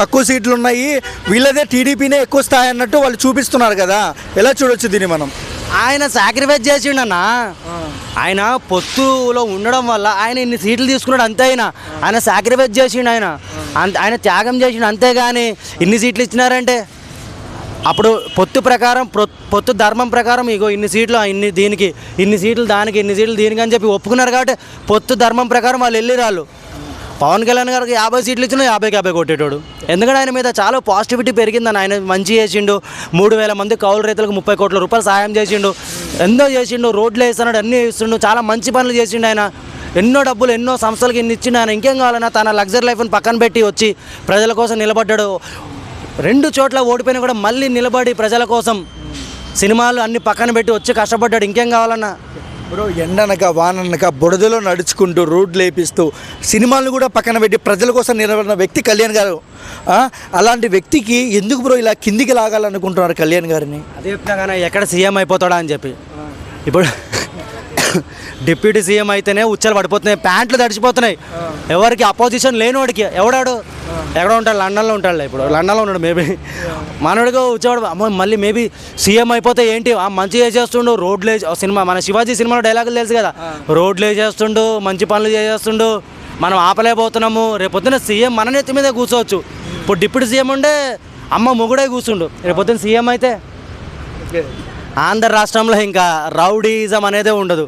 తక్కువ సీట్లు ఉన్నాయి వీళ్ళదే టీడీపీనే ఎక్కువ స్థాయి అన్నట్టు వాళ్ళు చూపిస్తున్నారు కదా. ఎలా చూడొచ్చు దీన్ని మనం? ఆయన సాక్రిఫైస్ చేసిండన్నా. ఆయన పొత్తులో ఉండడం వల్ల ఆయన ఇన్ని సీట్లు తీసుకున్నాడు అంతే ఆయన ఆయన సాక్రిఫైస్ చేసిండు ఆయన. అంత ఆయన త్యాగం చేసిండు అంతేగాని ఇన్ని సీట్లు ఇచ్చినారంటే? అప్పుడు పొత్తు ప్రకారం పొత్తు ధర్మం ప్రకారం ఇగో ఇన్ని సీట్లు ఇన్ని దీనికి ఇన్ని సీట్లు దానికి ఇన్ని సీట్లు దీనికి అని చెప్పి ఒప్పుకున్నారు కాబట్టి పొత్తు ధర్మం ప్రకారం వాళ్ళు వెళ్ళిరాళ్ళు. పవన్ కళ్యాణ్ గారికి యాభై సీట్లు ఇచ్చినా యాభైకి యాభై కొట్టేటోడు. ఎందుకంటే ఆయన మీద చాలా పాజిటివిటీ పెరిగిందని ఆయన మంచి చేసిండు. మూడు వేల మంది కౌలు రైతులకు ముప్పై కోట్ల రూపాయలు సాయం చేసిండు. ఎంతో చేసిండు రోడ్లు వేస్తున్నాడు అన్నీ ఇస్తుండు. చాలా మంచి పనులు చేసిండు ఆయన. ఎన్నో డబ్బులు ఎన్నో సంస్థలకి ఇన్ని ఇచ్చిండు ఆయన. ఇంకేం కావాలన్నా తన లగ్జరీ లైఫ్ని పక్కన పెట్టి వచ్చి ప్రజల కోసం నిలబడ్డాడు. రెండు చోట్ల ఓడిపోయినా కూడా మళ్ళీ నిలబడి ప్రజల కోసం సినిమాలు అన్ని పక్కన పెట్టి వచ్చి కష్టపడ్డాడు. ఇంకేం కావాలన్నా బ్రో ఎండనక వాననక బుడదలో నడుచుకుంటూ రోడ్లు వేపిస్తూ సినిమాలను కూడా పక్కన పెట్టి ప్రజల కోసం నిలబడిన వ్యక్తి కళ్యాణ్ గారు. అలాంటి వ్యక్తికి ఎందుకు బ్రో ఇలా కిందికి లాగాలనుకుంటున్నారు కళ్యాణ్ గారిని? అదే కానీ ఎక్కడ సీఎం అయిపోతాడా అని చెప్పి. ఇప్పుడు డిప్యూటీ సీఎం అయితేనే ఉచ్చలు పడిపోతున్నాయి ప్యాంట్లు తడిచిపోతున్నాయి. ఎవరికి అపోజిషన్ లేనివాడికి ఎవడాడు? ఎక్కడ ఉంటాడు లండన్లో ఉంటాడు ఇప్పుడు. లండన్లో ఉన్నాడు మేబీ మనోడిగా వచ్చేవాడు మళ్ళీ మేబీ సీఎం అయిపోతే ఏంటి? ఆ మంచిగా చేస్తుండు రోడ్లు సినిమా మన శివాజీ సినిమాలో డైలాగులు తెలుసు కదా. రోడ్లు వేసేస్తుండు మంచి పనులు చేసేస్తుండు మనం ఆపలేకపోతున్నాము. రేపొద్దున సీఎం మన నెత్తి మీద కూర్చోవచ్చు. ఇప్పుడు డిప్యూటీ సీఎం ఉండే అమ్మ మొగుడే కూర్చుండు. రేపొద్దున సీఎం అయితే ఆంధ్ర రాష్ట్రంలో ఇంకా రౌడీజం అనేదే ఉండదు.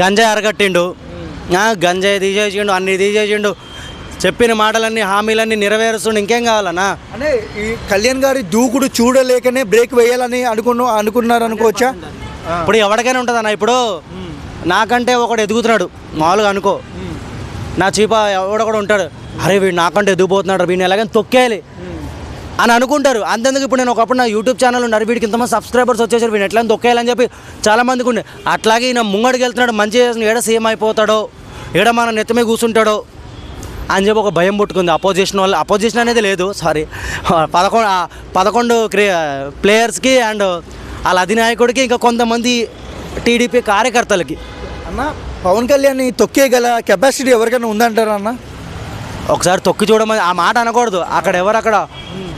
గంజాయి అరగట్టిండు. గంజాయి తీసేసిండు అన్ని తీసేసిండు. చెప్పిన మాటలన్నీ హామీలన్నీ నెరవేరుస్తుండు. ఇంకేం కావాలన్నా? అంటే ఈ కళ్యాణ్ గారి దూకుడు చూడలేకనే బ్రేక్ వేయాలని అనుకున్న అనుకున్నారు అనుకోవచ్చా ఇప్పుడు ఎవరికైనా ఉంటుంది అన్న ఇప్పుడు నాకంటే ఒకడు ఎదుగుతున్నాడు. మామూలుగా అనుకో. నా చీప ఎవడొకడు ఉంటాడు. అరే వీడు నాకంటే ఎదిగిపోతున్నాడు వీడిని ఎలాగైనా తొక్కేయాలి. అని అనుకుంటారు. అంతెందుకు ఇప్పుడు నేను ఒకప్పుడు నా యూట్యూబ్ ఛానల్ ఉన్నారు వీడికి ఇంతమంది సబ్స్క్రైబర్స్ వచ్చేసారు వీడిని ఎట్లా దొక్కేయాలని చెప్పి చాలా మందికి ఉండే. అట్లాగే ఈయన ముంగడికి వెళ్తున్నాడు మంచి చేసిన ఏడ సీఎం అయిపోతాడో ఏడ మన నెత్తమే కూర్చుంటాడో అని చెప్పి ఒక భయం పుట్టుకుంది. అపోజిషన్ వల్ల అపోజిషన్ అనేది లేదు సారీ పదకొండు పదకొండు క్రి ప్లేయర్స్కి అండ్ వాళ్ళ అధినాయకుడికి ఇంకా కొంతమంది టీడీపీ కార్యకర్తలకి. అన్న పవన్ కళ్యాణ్ తొక్కేయగల కెపాసిటీ ఎవరికైనా ఉందంటారా అన్న? ఒకసారి తొక్కి చూడమని ఆ మాట అనకూడదు. అక్కడ ఎవరు అక్కడ?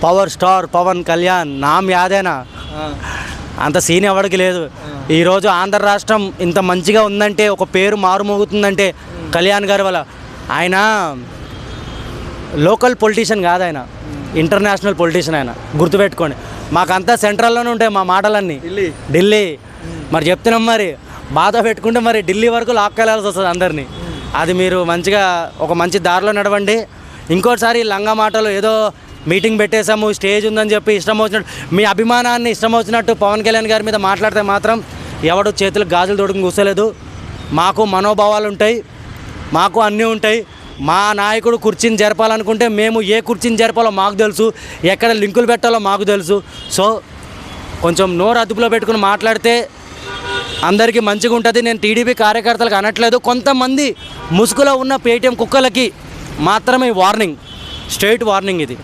Power star Pawan Kalyan. నామ్ యాదేనా? అంత సీన్ ఎవరికి లేదు. ఈరోజు ఆంధ్ర రాష్ట్రం ఇంత మంచిగా ఉందంటే ఒక పేరు మారుమోగుతుందంటే కళ్యాణ్ గారి వల్ల. ఆయన లోకల్ పొలిటీషియన్ కాదు ఆయన ఇంటర్నేషనల్ పొలిటీషియన్ ఆయన. గుర్తుపెట్టుకోండి. మాకంతా సెంట్రల్లోనే ఉంటాయి మా మాటలన్నీ. ఢిల్లీ. ఢిల్లీ. మరి చెప్తున్నాం మరి. బాధ పెట్టుకుంటే మరి ఢిల్లీ వరకు లాక్కెళ్ళాల్సి వస్తుంది అందరినీ. అది మీరు మంచిగా ఒక మంచి దారిలో నడవండి. ఇంకోసారి లంగా మాటలు ఏదో మీటింగ్ పెట్టేశాము స్టేజ్ ఉందని చెప్పి ఇష్టం వచ్చినట్టు మీ అభిమానాన్ని ఇష్టం వచ్చినట్టు పవన్ కళ్యాణ్ గారి మీద మాట్లాడితే మాత్రం ఎవడు చేతులు గాజులు తోడుకుని కూర్చోలేదు. మాకు మనోభావాలు ఉంటాయి మాకు అన్నీ ఉంటాయి. మా నాయకుడు కుర్చీని జరపాలనుకుంటే మేము ఏ కుర్చీని జరపాలో మాకు తెలుసు ఎక్కడ లింకులు పెట్టాలో మాకు తెలుసు. సో కొంచెం నోరు అదుపులో పెట్టుకుని మాట్లాడితే అందరికీ మంచిగా ఉంటుంది. నేను టీడీపీ కార్యకర్తలకు అనట్లేదు. కొంతమంది ముసుగులో ఉన్న పేటీఎం కుక్కలకి మాత్రమే వార్నింగ్ స్ట్రైట్ వార్నింగ్ ఇది.